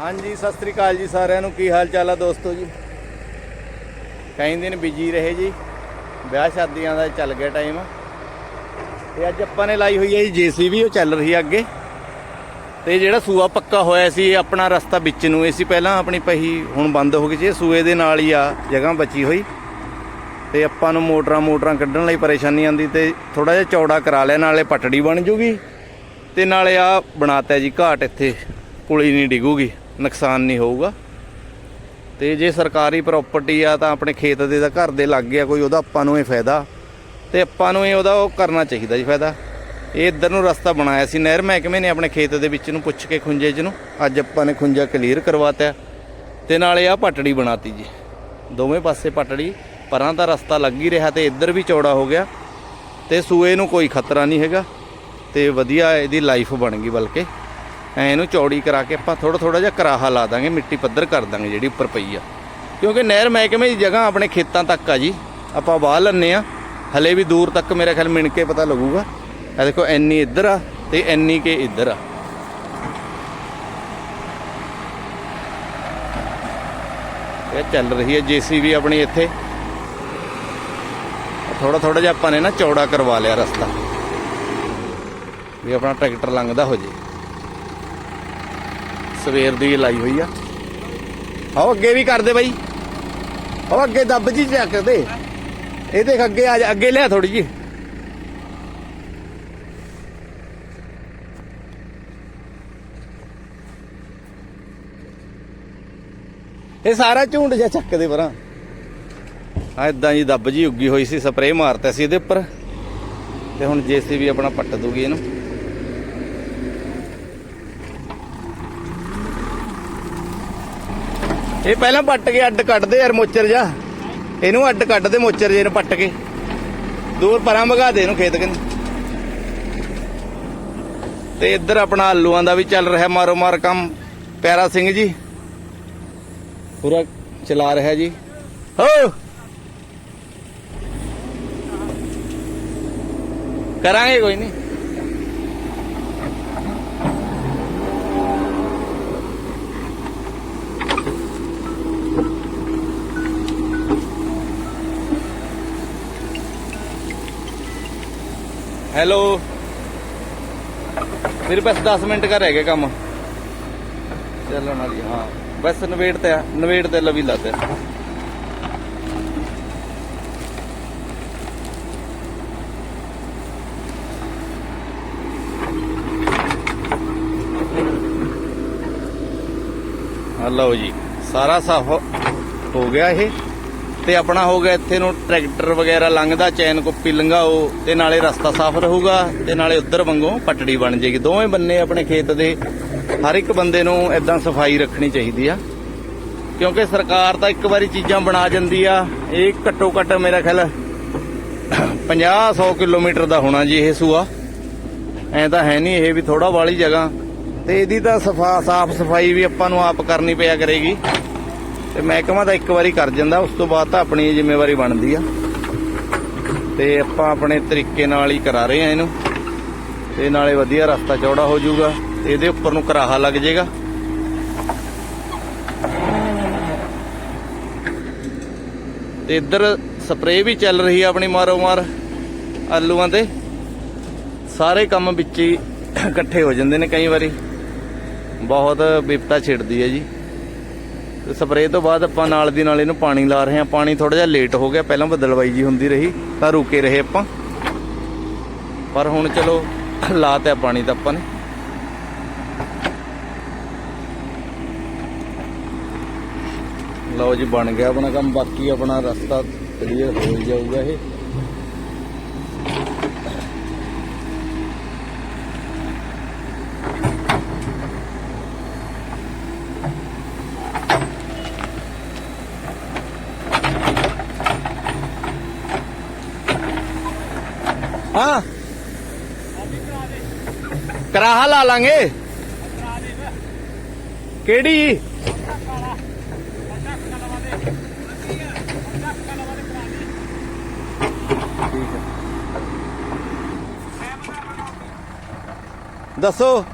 ਹਾਂਜੀ, ਸਤਿ ਸ੍ਰੀ ਅਕਾਲ ਜੀ ਸਾਰਿਆਂ ਨੂੰ। ਕੀ ਹਾਲ ਚਾਲ ਆ ਦੋਸਤੋ ਜੀ? ਕਈ ਦਿਨ ਬਿਜ਼ੀ ਰਹੇ ਜੀ। ਵਿਆਹ ਸ਼ਾਦੀਆਂ ਦਾ ਚੱਲ ਗਿਆ ਟਾਈਮ। ਤੇ ਅੱਜ ਆਪਾਂ ਨੇ ਲਾਈ ਹੋਈ ਹੈ ਜੀ ਜੀਸੀਬੀ, ਉਹ ਚੱਲ ਰਹੀ ਹੈ ਅੱਗੇ। ਤੇ ਜਿਹੜਾ ਸੂਆ ਪੱਕਾ ਹੋਇਆ ਸੀ ਆਪਣਾ ਰਸਤਾ ਵਿੱਚ ਨੂੰ, ਇਹ ਸੀ ਪਹਿਲਾਂ ਆਪਣੀ ਪਹੀ ਹੁਣ ਬੰਦ ਹੋ ਗਈ ਸੀ। ਸੂਏ ਦੇ ਨਾਲ ਹੀ ਆ, ਜਗ੍ਹਾ ਬਚੀ ਹੋਈ। ਤੇ ਆਪਾਂ ਨੂੰ ਮੋਟਰਾਂ ਮੋਟਰਾਂ ਕੱਢਣ ਲਈ ਪਰੇਸ਼ਾਨੀ ਆਂਦੀ ਤੇ ਥੋੜਾ ਜਿਹਾ ਚੌੜਾ ਕਰਾ ਲਿਆ, ਨਾਲੇ ਪਟੜੀ ਬਣ ਜੂਗੀ। ਤੇ ਨਾਲੇ ਆ ਬਣਾਤਾ ਜੀ ਘਾਟ ਇੱਥੇ, ਪੁਲੀ ਨਹੀਂ ਡਿੱਗੂਗੀ। ਨੁਕਸਾਨ ਨਹੀਂ ਹੋਊਗਾ। ਤੇ ਜੇ ਸਰਕਾਰੀ ਪ੍ਰਾਪਰਟੀ ਆ ਤਾਂ ਆਪਣੇ ਖੇਤ ਦੇ ਦਾ ਘਰ ਦੇ ਲੱਗ ਗਿਆ ਕੋਈ, ਉਹਦਾ ਆਪਾਂ ਨੂੰ ਇਹ ਫਾਇਦਾ। ਤੇ ਆਪਾਂ ਨੂੰ ਇਹ ਉਹਦਾ ਉਹ ਕਰਨਾ ਚਾਹੀਦਾ ਜੀ ਫਾਇਦਾ। ਇਹ ਇੱਧਰ ਨੂੰ ਰਸਤਾ ਬਣਾਇਆ ਸੀ, ਨਹਿਰ ਮਹਿਕਮੇ ਨੇ ਆਪਣੇ ਖੇਤ ਦੇ ਵਿੱਚ ਨੂੰ ਪੁੱਛ ਕੇ ਖੁੰਝੇ ਚ ਨੂੰ। ਅੱਜ ਆਪਾਂ ਨੇ ਖੁੰਝਾ ਕਲੀਅਰ ਕਰਵਾਤਾ। ਤੇ ਨਾਲੇ ਆ ਪਟੜੀ ਬਣਾਤੀ ਜੀ। ਦੋਵੇਂ ਪਾਸੇ ਪਟੜੀ, ਪਰਾਂ ਦਾ ਰਸਤਾ ਲੱਗ ਹੀ ਰਿਹਾ ਤੇ ਇੱਧਰ ਵੀ ਚੌੜਾ ਹੋ ਗਿਆ। ਤੇ ਸੂਏ ਨੂੰ ਕੋਈ ਖਤਰਾ ਨਹੀਂ ਹੈਗਾ। ਤੇ ਵਧੀਆ ਇਹਦੀ ਲਾਈਫ ਬਣ ਗਈ ਬਲਕਿ। ਇਹਨੂੰ ਚੌੜੀ ਕਰਾ ਕੇ ਆਪਾਂ ਥੋੜਾ ਥੋੜਾ ਜਿਹਾ ਕਰਾਹਾ ਲਾ ਦਾਂਗੇ, ਮਿੱਟੀ ਪੱਧਰ ਕਰ ਦਾਂਗੇ ਜਿਹੜੀ ਉੱਪਰ ਪਈ ਆ। ਕਿਉਂਕਿ ਨਹਿਰ ਮਹਿਕਮੇ ਦੀ ਜਗ੍ਹਾ ਆਪਣੇ ਖੇਤਾਂ ਤੱਕ ਆ ਜੀ। ਆਪਾਂ ਵਾਹ ਲੈਂਦੇ ਆ ਹਲੇ ਵੀ ਦੂਰ ਤੱਕ ਮੇਰੇ ਖਿਆਲ ਮਿਣ ਕੇ ਪਤਾ ਲੱਗੂਗਾ। ਇਹ ਦੇਖੋ ਐਨੀ ਇੱਧਰ ਆ ਤੇ ਐਨੀ ਕੇ ਇੱਧਰ ਆ। ਇਹ ਚੱਲ ਰਹੀ ਹੈ ਜੀਸੀਬੀ ਆਪਣੀ ਇੱਥੇ। ਥੋੜਾ ਥੋੜਾ ਜਿਹਾ ਆਪਾਂ ਨੇ ਨਾ ਚੌੜਾ ਕਰਵਾ ਲਿਆ ਰਸਤਾ। ਵੀ ਆਪਣਾ ਟਰੈਕਟਰ ਲੰਘਦਾ ਹੋ ਜੇ। ਸਵੇਰ ਦੀ ਲਾਈ ਹੋਈ ਆ। ਆਓ ਅੱਗੇ ਵੀ ਕਰਦੇ ਬਾਈ। ਆਓ ਅੱਗੇ ਦੱਬ ਜੀ ਚੱਕ ਦੇ। ਇਹ ਦੇਖ ਅੱਗੇ ਆ ਜਾ, ਅੱਗੇ ਲਿਆ ਥੋੜੀ ਜੀ ਇਹ ਸਾਰਾ ਝੁੰਡ ਜਿਹਾ ਚੱਕ ਦੇ ਪਰਾਂ। ਆ ਇਦਾਂ ਜੀ ਦੱਬ ਜੀ ਉੱਗੀ ਹੋਈ ਸੀ, ਸਪਰੇਅ ਮਾਰਤਾ ਸੀ ਇਹਦੇ ਉੱਪਰ। ਤੇ ਹੁਣ ਜੇਸੀਬੀ ਆਪਣਾ ਪੱਟ ਦੂਗੀ ਇਹਨੂੰ। ਇਹ ਪਹਿਲਾਂ ਪੱਟ ਕੇ ਅੱਡ ਕੱਢਦੇ ਯਾਰ ਮੋਚਰ ਜਾ। ਇਹਨੂੰ ਅੱਡ ਕੱਢਦੇ ਮੋਚਰ ਜੇ ਨੂੰ ਪੱਟ ਕੇ। ਦੂਰ ਪਰਾਂ ਭਗਾ ਦੇ ਇਹਨੂੰ ਖੇਤ ਕਨ ਤੇ ਇੱਧਰ ਆਪਣਾ ਆਲੂਆਂ ਦਾ ਵੀ ਚੱਲ ਰਿਹਾ ਮਾਰੋ ਮਾਰ ਕੰਮ। ਪਿਆਰਾ ਸਿੰਘ ਜੀ। ਪੂਰਾ ਚਲਾ ਰਿਹਾ ਜੀ। ਹੋ! ਕਰਾਂਗੇ ਕੋਈ ਨਹੀਂ। ਹੈਲੋ। ਮੇਰੇ ਪਾਸ 10 ਮਿੰਟ ਕਰ ਹੈਗੇ ਕੰਮ। ਚੱਲਣ ਵਾਲੀ ਹਾਂ। ਬਸ ਨਵੇੜ ਤੇ ਆ, ਨਵੇੜ ਤੇ ਲਵੀ ਲਾਤੇ ਲਓ ਜੀ ਸਾਰਾ ਸਾਫ਼ ਹੋ ਗਿਆ ਇਹ। ਤੇ ਆਪਣਾ ਹੋ ਗਿਆ ਇੱਥੇ ਨੂੰ ਟਰੈਕਟਰ ਵਗੈਰਾ ਲੰਘਦਾ, ਚੈਨ ਕੁੱਪੀ ਲੰਘਾਓ, ਤੇ ਨਾਲੇ ਰਸਤਾ ਸਾਫ਼ ਰਹੂਗਾ, ਤੇ ਨਾਲੇ ਉੱਧਰ ਵਾਂਗੂ ਪਟੜੀ ਬਣ ਜੇਗੀ। ਦੋਵੇਂ ਬੰਨੇ ਆਪਣੇ ਖੇਤ ਦੇ ਹਰ ਇੱਕ ਬੰਦੇ ਨੂੰ ਇਦਾਂ ਸਫ਼ਾਈ ਰੱਖਣੀ ਚਾਹੀਦੀ ਆ। ਕਿਉਂਕਿ ਸਰਕਾਰ ਤਾਂ ਇੱਕ ਵਾਰੀ ਚੀਜ਼ਾਂ ਬਣਾ ਜਾਂਦੀ ਆ, ਇਹ ਘੱਟੋ ਘੱਟ ਮੇਰਾ ਖਿਆਲ 50 100 ਕਿਲੋਮੀਟਰ ਦਾ ਹੋਣਾ ਜੀ ਇਹ ਸੂਆ। ਐ ਤਾਂ ਹੈ ਨਹੀਂ ਇਹ ਵੀ ਥੋੜਾ ਵਾਲੀ ਜਗ੍ਹਾ, ਤੇ ਇਹਦੀ ਤਾਂ ਸਫਾ ਸਾਫ਼ ਸਫ਼ਾਈ ਵੀ ਆਪਾਂ ਨੂੰ ਆਪ ਕਰਨੀ ਪਿਆ ਕਰੇਗੀ। ਤੇ ਮਹਿਕਮਾ ਤਾਂ ਇੱਕ ਵਾਰੀ ਕਰ ਜਾਂਦਾ, ਉਸ ਤੋਂ ਬਾਅਦ ਤਾਂ ਆਪਣੀ ਜ਼ਿੰਮੇਵਾਰੀ ਬਣਦੀ ਆ। ਤੇ ਆਪਾਂ ਆਪਣੇ ਤਰੀਕੇ ਨਾਲ ਹੀ ਕਰਾ ਰਹੇ ਆ ਇਹਨੂੰ। ਤੇ ਨਾਲੇ ਵਧੀਆ ਰਸਤਾ ਚੌੜਾ ਹੋ ਜਾਊਗਾ, ਤੇ ਇਹਦੇ ਉੱਪਰ ਨੂੰ ਕਰਾਹਾ ਲੱਗ ਜਾਏਗਾ। ਤੇ ਇੱਧਰ ਸਪਰੇਅ ਵੀ ਚੱਲ ਰਹੀ ਆ ਆਪਣੀ ਮਾਰੋ ਮਾਰ ਆਲੂਆਂ ਤੇ। ਸਾਰੇ ਕੰਮ ਵਿੱਚ ਹੀ ਇਕੱਠੇ ਹੋ ਜਾਂਦੇ ਨੇ ਕਈ ਵਾਰੀ। ਬਹੁਤ ਬਿਪਤਾ ਛਿੜਦੀ ਹੈ ਜੀ। ਸਪਰੇਅ ਤੋਂ ਬਾਅਦ ਆਪਾਂ ਨਾਲ ਦੀ ਨਾਲ ਇਹਨੂੰ ਪਾਣੀ ਲਾ ਰਹੇ ਹਾਂ। ਪਾਣੀ ਥੋੜਾ ਜਿਹਾ ਲੇਟ ਹੋ ਗਿਆ। ਪਹਿਲਾਂ ਬਦਲਵਾਈ ਜੀ ਹੁੰਦੀ ਰਹੀ, ਤਾਂ ਰੁਕੇ ਰਹੇ ਆਪਾਂ। ਪਰ ਹੁਣ ਚਲੋ ਲਾਤਿਆ ਪਾਣੀ ਤਾਂ ਆਪਾਂ ਨੇ। ਲਓ ਜੀ, ਬਣ ਗਿਆ ਆਪਣਾ ਕੰਮ। ਬਾਕੀ ਆਪਣਾ ਰਸਤਾ ਕਲੀਅਰ ਹੋ ਜਾਊਗਾ ਇਹ। ਹਾਂ। ਕਰਾਹਾ ਲਾ ਲਾਂਗੇ। ਕਿਹੜੀ? ਦੱਸੋ।